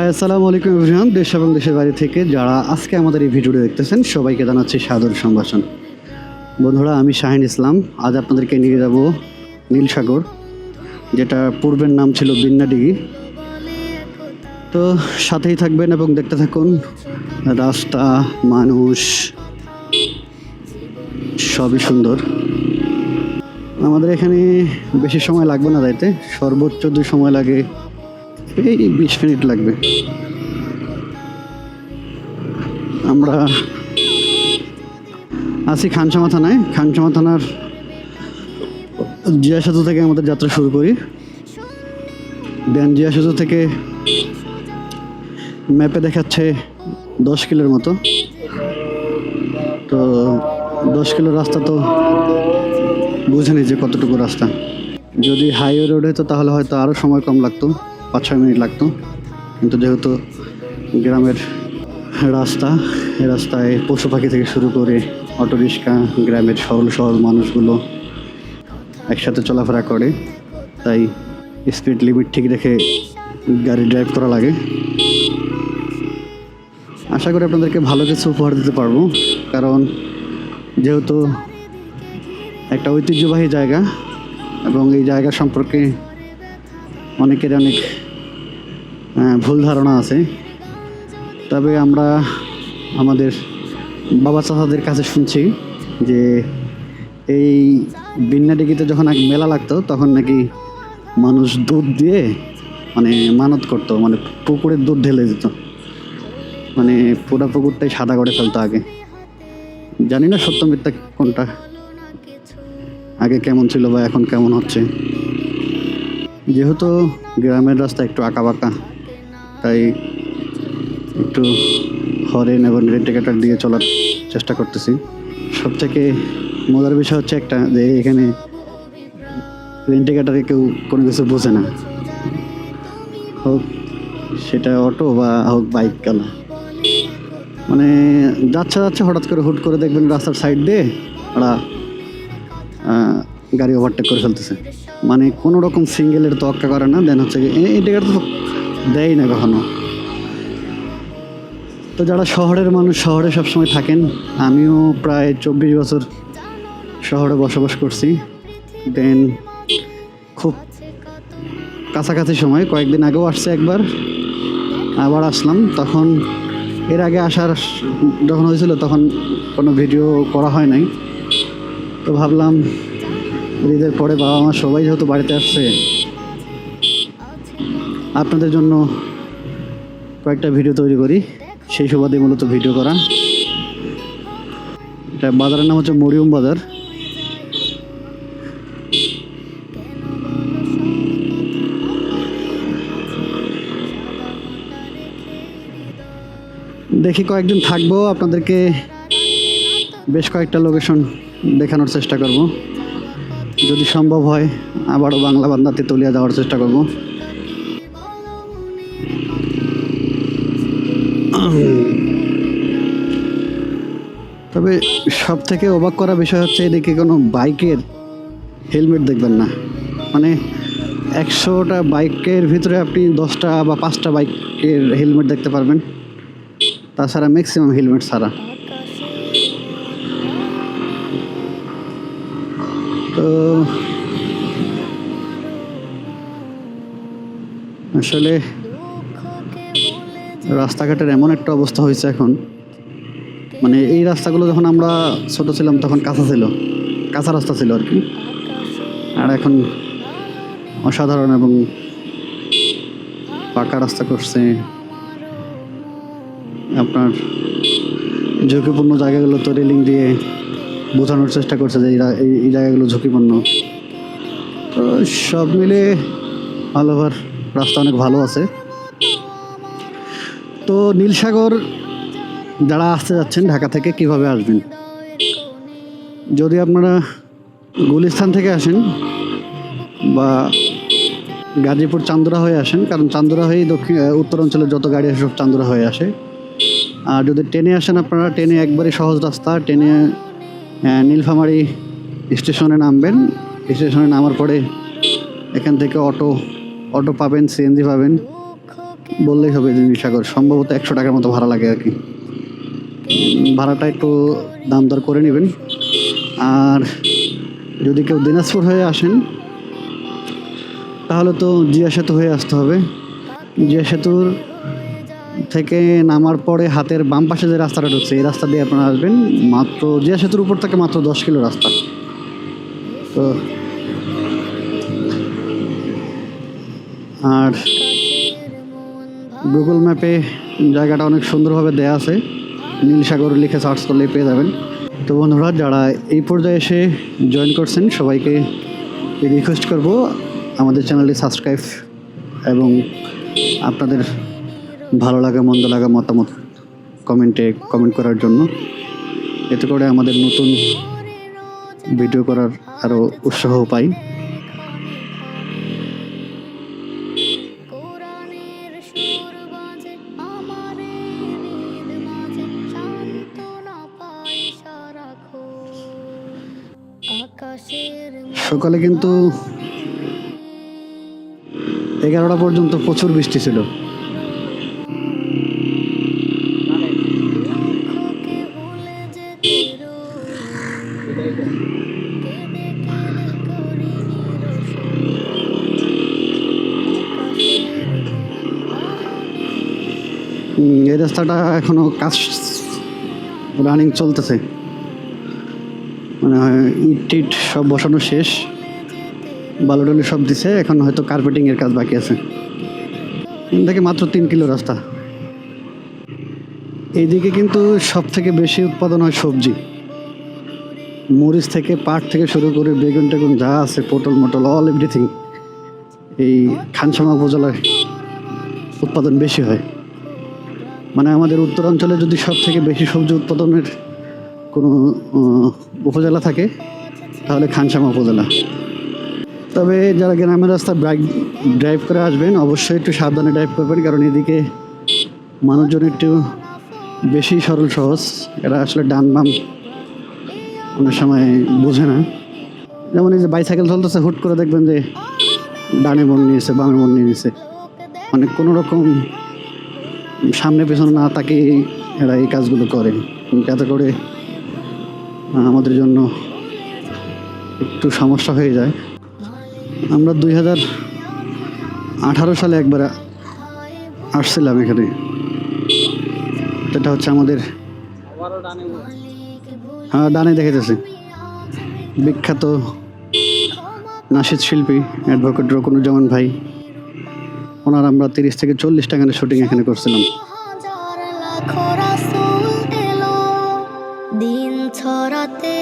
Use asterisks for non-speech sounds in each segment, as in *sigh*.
High, আসসালামু আলাইকুম everyone. দেশ এবং দেশের বাইরে থেকে যারা আজকে আমাদের এই ভিডিওটি দেখতেছেন, সবাইকে জানাচ্ছি সাদর সম্ভাষণ। বন্ধুরা, আমি শাহিন ইসলাম। আজ আপনাদেরকে নিয়ে যাব নীলসাগর, যেটা পূর্বের নাম ছিল বিন্নাডিগি। তো সাথেই থাকবেন এবং দেখতে থাকুন, রাস্তা, মানুষ, সবই সুন্দর। আমাদের এখানে বেশি সময় লাগবে না যাইতে, সর্বোচ্চ দুই সময় লাগে। এই বিশ মিনিট লাগবে। আমরা আছি খানসামা থানায়। খানসামা থানার জিয়া সেতু থেকে আমাদের যাত্রা শুরু করি। দেন জিয়া সেতু থেকে ম্যাপে দেখাচ্ছে দশ কিলোর মতো। তো দশ কিলো রাস্তা তো বুঝেনি যে কতটুকু রাস্তা। যদি হাইওয়ে রোড হতো তাহলে হয়তো আরও সময় কম লাগতো। পাঁচ ছয় মিনিট লাগতো। কিন্তু যেহেতু গ্রামের রাস্তা রাস্তায় পশু পাখি থেকে শুরু করে অটো রিক্সা, গ্রামের সরল সরল মানুষগুলো একসাথে চলাফেরা করে, তাই স্পিড লিমিট ঠিক রেখে গাড়ি ড্রাইভ করা লাগে। আশা করি আপনাদেরকে ভালো কিছু উপহার দিতে পারব, কারণ যেহেতু একটা ঐতিহ্যবাহী জায়গা এবং এই জায়গা সম্পর্কে অনেকের অনেক ভুল ধারণা আছে। তবে আমরা আমাদের বাবা চাচাদের কাছে শুনছি যে এই বিন্নাডিগিতে যখন এক মেলা লাগতো, তখন নাকি মানুষ দুধ দিয়ে মানে মানত করতো মানে পুকুরের দুধ ঢেলে দিত। মানে পুরা পুকুরটাই সাদা করে ফেলতো আগে। জানি না সত্য মিথ্যা কোনটা, আগে কেমন ছিল বা এখন কেমন হচ্ছে। যেহেতু গ্রামের রাস্তা একটু আঁকা বাঁকা তাই একটু হরেন এবং রেন্টিকেটার দিয়ে চলার চেষ্টা করতেছি। সব থেকে মজার বিষয় হচ্ছে একটা যে এখানে রেন্টিকেটারে কেউ কোনো কিছু বোঝে না। হোক সেটা অটো বা হোক বাইক কালা মানে যাচ্ছে যাচ্ছে হঠাৎ করে হুট করে দেখবেন রাস্তার সাইড দিয়ে ওরা গাড়ি ওভারটেক করে ফেলতেছে। মানে কোনো রকম সিঙ্গেলের তোয়াক্কা করে না দেন হচ্ছে টিকিট তো দেয় না কখনো। তো যারা শহরের মানুষ, শহরে সবসময় থাকেন, আমিও প্রায় চব্বিশ বছর শহরে বসবাস করছি। দেন খুব কাছাকাছি সময়, কয়েকদিন আগেও আসছে একবার, আবার আসলাম। তখন এর আগে আসার যখন হয়েছিল, তখন কোনো ভিডিও করা হয় নাই। তো ভাবলাম ঈদের পরে বাবা মা সবাই যেহেতু বাড়িতে আসছে আপনাদের জন্য কয়েকটা ভিডিও তৈরি করি। সেই সুবাদে মূলত ভিডিও করা। এটা বাজারের নাম হচ্ছে মরিয়ম বাজার। দেখি কয়েকদিন থাকব, আপনাদেরকে বেশ কয়েকটা লোকেশন দেখানোর চেষ্টা করব। যদি সম্ভব হয়, আবারও বাংলা বান্দা তেতুলিয়া যাওয়ার চেষ্টা করব। সব থেকে অবাক করা বিষয় হচ্ছে এদিকে কোনো বাইকের হেলমেট দেখবেন না। মানে একশোটা বাইকের ভিতরে আপনি দশটা বা পাঁচটা বাইকের হেলমেট দেখতে পারবেন। তাছাড়া ম্যাক্সিমাম হেলমেট ছাড়া। তো আসলে রাস্তাঘাটের এমন একটা অবস্থা হয়েছে এখন। মানে এই রাস্তাগুলো যখন আমরা ছোট ছিলাম তখন কাঁচা ছিল। কাঁচা রাস্তা ছিল আর কি। আর এখন অসাধারণ এবং পাকা রাস্তা করছে। আপনার ঝুঁকিপূর্ণ জায়গাগুলো তো রেলিং দিয়ে বোঝানোর চেষ্টা করছে যে এই জায়গাগুলো ঝুঁকিপূর্ণ। তো সব মিলে অল ওভার রাস্তা অনেক ভালো আছে। তো নীলসাগর যারা আসতে যাচ্ছেন ঢাকা থেকে কীভাবে আসবেন? যদি আপনারা গুলিস্তান থেকে আসেন বা গাজীপুর চান্দুরা হয়ে আসেন কারণ চান্দুরা হয়েই দক্ষিণ আহ, উত্তর অঞ্চলের যত গাড়ি আসে সব চান্দুরা হয়ে আসে। আর যদি ট্রেনে আসেন আপনারা ট্রেনে একবারে সহজ রাস্তা ট্রেনে নীলফামারী স্টেশনে নামবেন। স্টেশনে নামার পরে এখান থেকে অটো অটো পাবেন সিএনজি পাবেন। বললেই হবে যে নীলসাগর সম্ভবত একশো টাকার মতো ভাড়া লাগে আর কি। ভাড়াটা একটু দাম দর করে নেবেন। আর যদি কেউ দিনাজপুর হয়ে আসেন, তাহলে তো জিয়া সেতু হয়ে আসতে হবে। জিয়া সেতুর থেকে নামার পরে হাতের বাম পাশে যে রাস্তাটা ঢুকছে এই রাস্তা দিয়ে আপনারা আসবেন। মাত্র জিয়া সেতুর উপর থেকে মাত্র দশ কিলো রাস্তা। তো আর গুগল ম্যাপে জায়গাটা অনেক সুন্দরভাবে দেয়া আছে। নীলসাগর লিখে সার্চ করলে পেয়ে যাবেন। তো বন্ধুরা, যারা এই পর্যায়ে এসে জয়েন করছেন, সবাইকে রিকোয়েস্ট করব আমাদের চ্যানেলটি সাবস্ক্রাইব এবং আপনাদের ভালো লাগা, মন্দ লাগা মতামত কমেন্টে কমেন্ট করার জন্য। এতে করে আমাদের নতুন ভিডিও করার আরও উৎসাহ পাই। সকালে কিন্তু এগারোটা পর্যন্ত প্রচুর বৃষ্টি ছিল। এই রাস্তাটা এখনও কাজ রানিং চলতেছে। মানে ইট টিট সব বসানো শেষ। বালুডলি সব দিছে, এখন হয়তো কার্পেটিং এর কাজ বাকি আছে। এখান থেকে মাত্র তিন কিলো রাস্তা। এইদিকে কিন্তু সব থেকে বেশি উৎপাদন হয় সবজি। মরিচ থেকে পাট থেকে শুরু করে বেগুন টেগুন যা আছে, পটল মটল অল এভরিথিং এই খানসামা উপজেলায় উৎপাদন বেশি হয়। মানে আমাদের উত্তরাঞ্চলে যদি সব থেকে বেশি সবজি উৎপাদনের কোনো উপজেলা থাকে, তাহলে খানসামা উপজেলা। তবে যারা গ্রামের রাস্তা বাইক ড্রাইভ করে আসবেন, অবশ্যই একটু সাবধানে ড্রাইভ করবেন, কারণ এদিকে মানুষজন একটু বেশি সরল সহজ। এরা আসলে ডান বাম অনেক সময় বোঝে না। যেমন এই যে বাইসাইকেল চলতেছে, হুট করে দেখবেন যে ডানে মন নিয়েছে, বামে নিয়ে নিয়েছে। মানে কোনো রকম সামনে পেছনে না তাকে এরা এই কাজগুলো করে। যাতে করে আমাদের জন্য একটু সমস্যা হয়ে যায়। আমরা দুই হাজার আঠারো সালে একবার আসছিলাম এখানে। সেটা হচ্ছে আমাদের হ্যাঁ ডানে দেখে যাচ্ছে বিখ্যাত নাসিদ শিল্পী অ্যাডভোকেট রকুনুজ্জামান ভাই। ওনার আমরা তিরিশ থেকে চল্লিশ টাকার শুটিং এখানে করছিলাম। দিন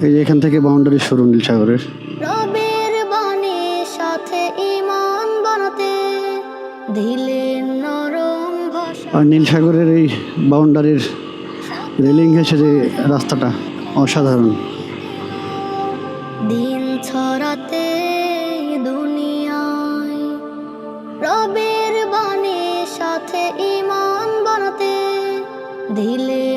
এই যে এখান থেকে বাউন্ডারি শুরু নীলসাগরের রবের বাণী সাথে ঈমান বানাতে। দিলেন নরম আর নীলসাগরের এই বাউন্ডারির রেলিং ঘেসে যে রাস্তাটা অসাধারণ। দিন ছড়াতে দুনিয়ায়। রবের বাণী সাথে ঈমান বানাতে। দিলেন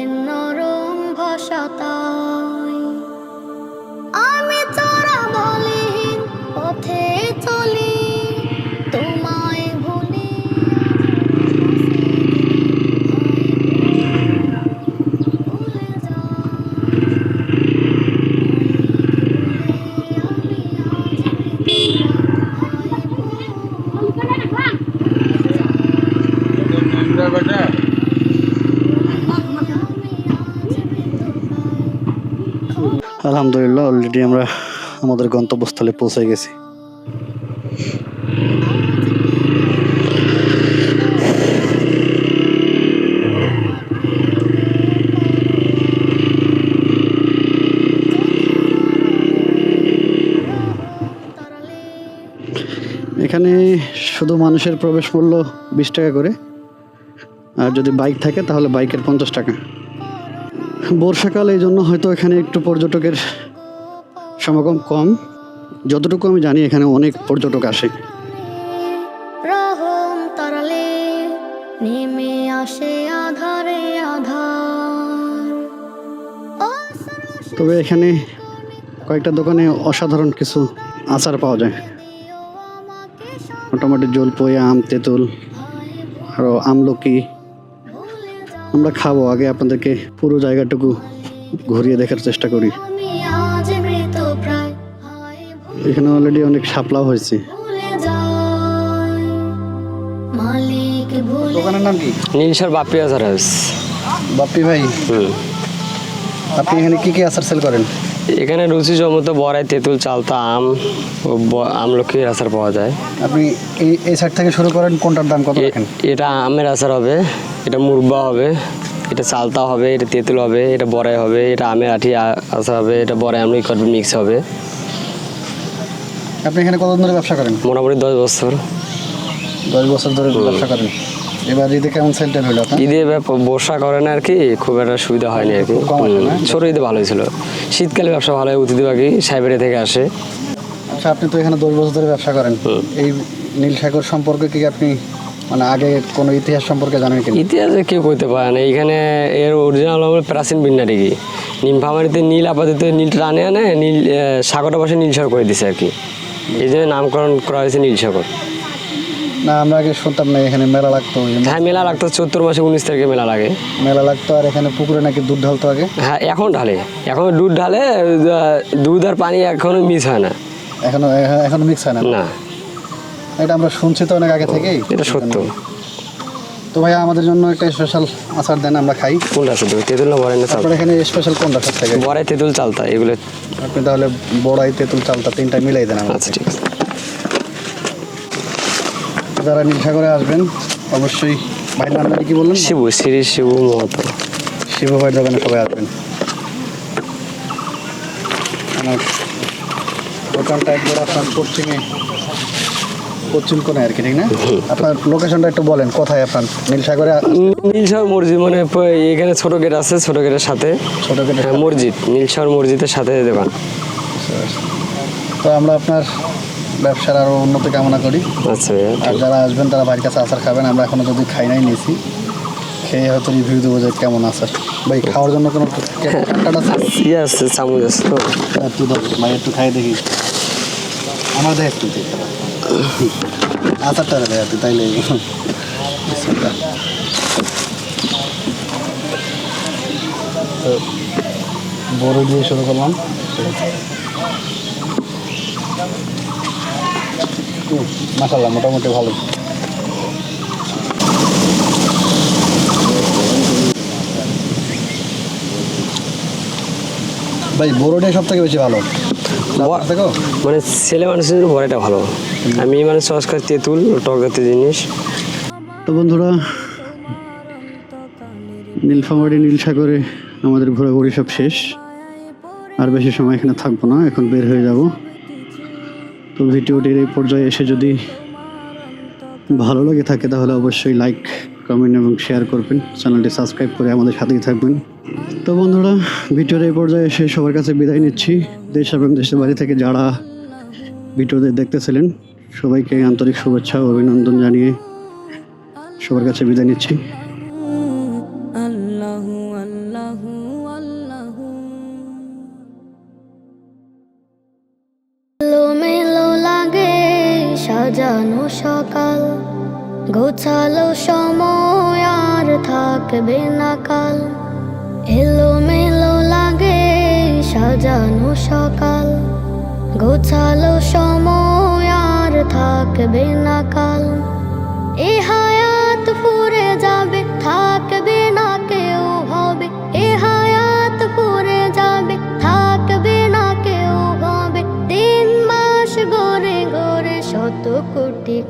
আলহামদুলিল্লাহ অলরেডি আমরা আমাদের গন্তব্যস্থলে পৌঁছে গেছি। এখানে শুধু মানুষের প্রবেশ মূল্য বিশ টাকা করে। আর যদি বাইক থাকে, তাহলে বাইকের পঞ্চাশ টাকা। বর্ষাকাল এই জন্য হয়তো এখানে একটু পর্যটকের সমাগম কম। যতটুকু আমি জানি এখানে অনেক পর্যটক আসে। নেমে আসে আধারে আধার। তবে এখানে কয়েকটা দোকানে অসাধারণ কিছু আচার পাওয়া যায়। মোটামুটি জলপই আম তেঁতুল আরও আমলকি আমরা খাব আগে আপনাদেরকে পুরো জায়গাটুকু ঘুরিয়ে দেখার চেষ্টা করি। এখানে অলরেডি অনেক শাপলাও হয়েছে। দোকানের নাম কি? নীলসর বাপ্পি আচার হাউস। বাপ্পি ভাই? হুম। আপনি এখানে কি কি আচার সেল করেন? এখানে রুচি জমত বড়াই তেঁতুল চালতা আম ও আমলকির আচার পাওয়া যায়। আপনি এই এই সাইড থেকে শুরু করেন কোনটার দাম কত এ- রাখেন? এটা আমের আচার হবে। এটা মুরব্বা হবে এটা চালতা হবে এটা তেঁতুল হবে এটা বড়াই হবে এটা আমের আঠি আ- আচার হবে এটা বড়াই আমলকি করবে মিক্স হবে। আপনি এখানে কতদিন ধরে ব্যবসা করেন? মোটামুটি দশ বছর। দশ বছর ধরে ব্যবসা করেন। এবার ঈদে কেমন সেলটেল হলো ঈদে বর্ষা করে না আর কি খুব একটা সুবিধা হয়নি আর কি। ছোট ঈদে ভালোই ছিল। শীতকালে ব্যবসা ভালো হয় অতিথি বাকি সাইবেরিয়া থেকে আসে। আচ্ছা আপনি তো এখানে দশ বছর ধরে ব্যবসা করেন। এই নীল সাগর সম্পর্কে কি আপনি মানে আগে কোনো ইতিহাস সম্পর্কে জানেন কিনা? ইতিহাসে কেউ কইতে পারে না। এইখানে এর অরিজিনাল হলো প্রাচীন বিন্যাটি কি নিমফামারিতে নীল আপাতত নীলটা টানে আনে নীল আহ, সাগরটা পাশে নীলসাগর করে দিছে আর কি এই জন্য নামকরণ করা হয়েছে নীলসাগর না আমরা আগে শুনতাম না এখানে মেলা লাগতো। হ্যাঁ মেলা লাগতো চৈত্র মাসে উনিশ তারিখে মেলা লাগে। মেলা লাগতো আর এখানে পুকুরে নাকি দুধ ঢালতো আগে? হ্যাঁ এখন ঢালে। এখন দুধ ঢালে দুধ আর পানি এখনও মিস হয় না। এখনও এখনও মিক্স হয় না? না। এটা আমরা শুনছি তো অনেক আগে থেকেই। এটা সত্য। তো ভাই আমাদের জন্য একটা স্পেশাল আচার দেন আমরা খাই। কোনটা তুমি তেঁতুল না বড়াই না চাল আপনার এখানে স্পেশাল কোনটা সব থেকে? বড়াই তেঁতুল চালতা এগুলো আপনি তাহলে বড়াই তেঁতুল চালটা তিনটা মিলাই দেন আমাদের। আচ্ছা ঠিক আছে। যারা নীলসাগরে আসবেন অবশ্যই ভাইয়ের নামটা কি বললেন? শিবু শ্রী শিবু মহতো শিব ভাইয়ের দোকানে সবাই আসবেন। আমার দোকানটা একবার আপনার পশ্চিমে পশ্চিম কোণে আর কি ঠিক না? আপনার লোকেশনটা একটু বলেন কোথায় আপনার? নীলসাগরে নীলসাগর মসজিদ মানে এখানে ছোট গেট আছে ছোট গেটের সাথে। ছোট কেটে হ্যাঁ মসজিদ নীলসাগর মসজিদের সাথে দোকান তো আমরা আপনার ব্যবসার আরও উন্নতি কামনা করি। আচ্ছা আর যারা আসবেন তারা বাড়ির কাছে আচার খাবেন আমরা এখনও যদি খাই নাই নিয়েছি খেয়ে হয়তো রিভিউ দেবো যে কেমন আচার ভাই খাওয়ার জন্য কোনো আছে? *laughs* চামচ আছে তো। একটু ভাই একটু খাই দেখি। আমার দেখ একটু দে। আচারটা দেখ একটু তাইলে বিসমিল্লাহ। বড় দিয়ে শুরু করলাম মাসাল্লাহ মোটামুটি ভালো ভাই বড়টা সব থেকে বেশি ভালো মানে ছেলে মানুষের জন্য ভালো। আমি মানে সংস্কার তেঁতুল টক জাতীয় জিনিস। তো বন্ধুরা, নীলফামারি, নীলসাগরে আমাদের ঘোরাঘুরি সব শেষ। আর বেশি সময় এখানে থাকব না, এখন বের হয়ে যাব। তো ভিডিওটির এই পর্যায়ে এসে যদি ভালো লাগে থাকে, তাহলে অবশ্যই লাইক কমেন্ট এবং শেয়ার করবেন। চ্যানেলটি সাবস্ক্রাইব করে আমাদের সাথেই থাকবেন। তো বন্ধুরা, ভিডিওর এই পর্যায়ে এসে সবার কাছে বিদায় নিচ্ছি। দেশ এবং দেশের বাড়ি থেকে যারা ভিডিওতে দেখতেছিলেন, সবাইকে আন্তরিক শুভেচ্ছা ও অভিনন্দন জানিয়ে সবার কাছে বিদায় নিচ্ছি।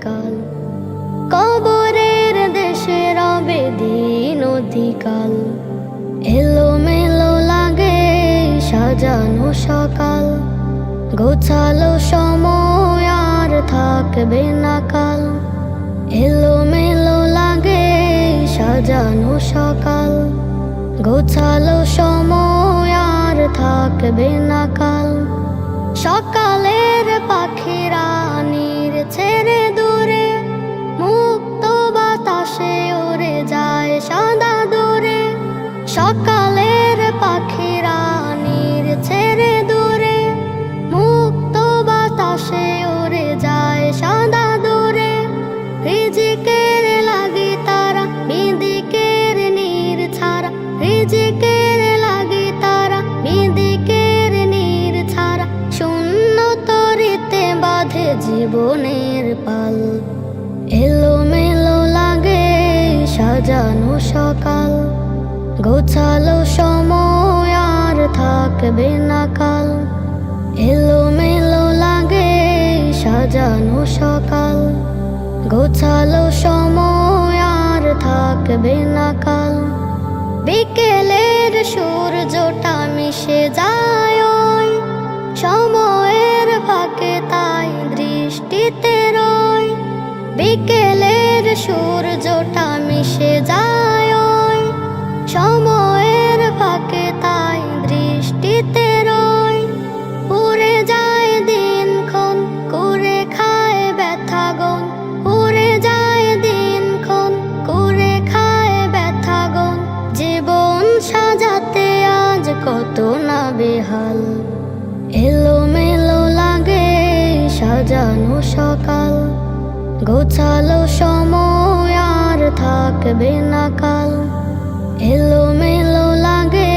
কাল। কবরের দেশে রবে দিন অধিকাল। এলো মেলো লাগে সাজানো সকাল। গোছালো সময় আর থাকবে না কাল। এলো মেলো লাগে সাজানো সকাল। গোছালো সময় আর থাকবে না কাল। সকালের পাখিরা নীর ছেড়ে সকালের সকাল। গোছালো সময় আর থাকবে না কাল। বিকেলের সূর্যটা মিশে যায় সময়ের ফাঁকে তাই দৃষ্টিতে রয়। বিকেলের সূর্যটা মিশে যায় বেহাল এলো মেলো লাগে সাজানো সকাল। গোছালো সময় আর থাকবে না কাল। এলো মেলো লাগে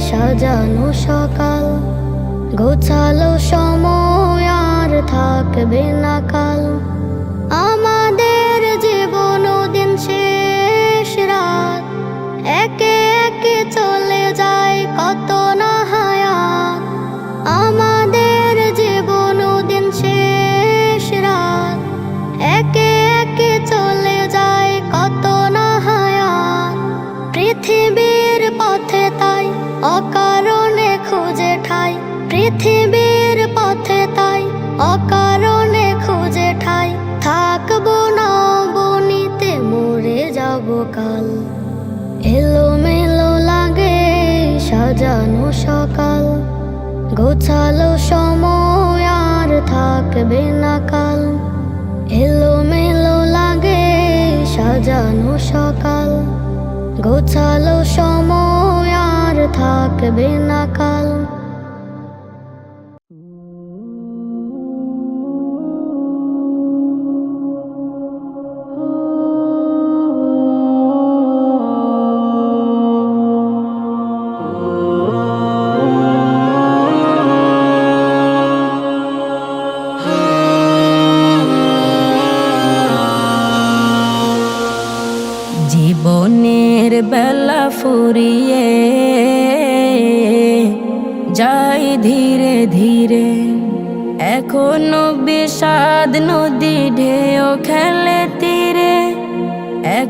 সাজানো সকাল। গোছালো সময় আর থাকবে না কাল।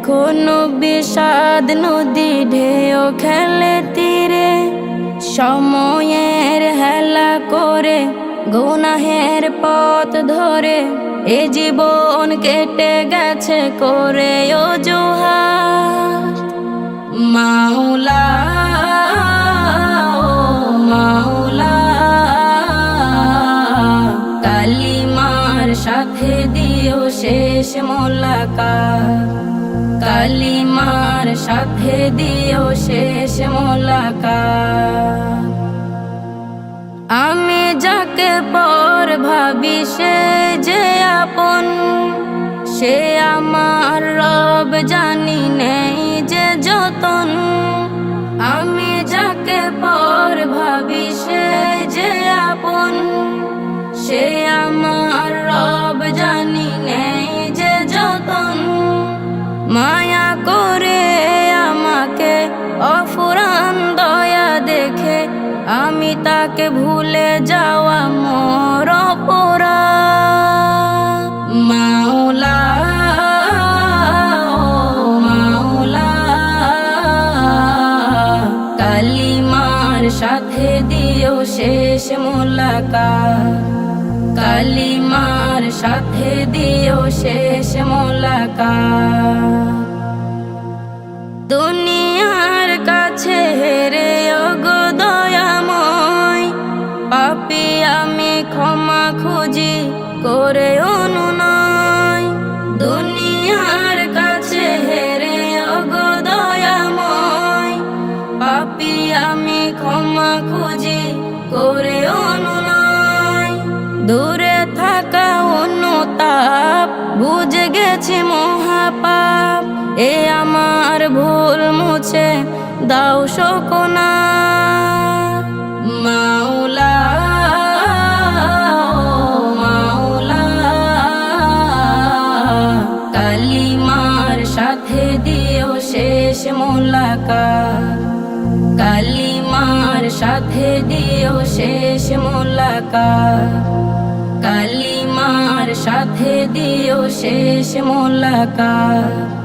এখনও বিষাদ নদী ঢেউ খেলে তীরে, সময়ের হেলা করে গুনাহের পথ ধরে, এ জীবন কেটে গেছে করে অজুহাত। মাওলা, ও মাওলা, কালিমার সাথে দিও শেষ মোলাকাত। কালিমার সাথে দিও শেষ মোলাকাত। আমি যাকে পর ভাবি সে যে আপন, সে আমার রব জানি নেই যে যতন। আমি যাকে পর ভাবি সে যে আপন, সে আমার রব জানি নেই যে যতন। মায়া করে আমাকে অফুরান দয়া দেখে, আমি তাকে ভুলে যাওয়া মোর অপরাধ। মাওলা মাওলা, কালিমার সাথে দিও শেষ মোলাকাত কালিমার সাথে শেষ মোলাকাত। দুনিয়ার কাছে হেরে দয়াময়। পাপি আমি ক্ষমা খুঁজি করে অনুনয় দুনিয়ার কাছে হেরে দয়াময়। পাপি আমি ক্ষমা খুঁজি করে অনুনয় দূরে অনুতাপ বুঝে গেছি মহাপাপ, এ আমার ভুল মুছে দাও শোকনা। মাওলা মাওলা, কালিমার সাথে দিও শেষ মোলাকাত। কালিমার সাথে দিও শেষ কালিমার সাথে দিও শেষ মোলাকাত।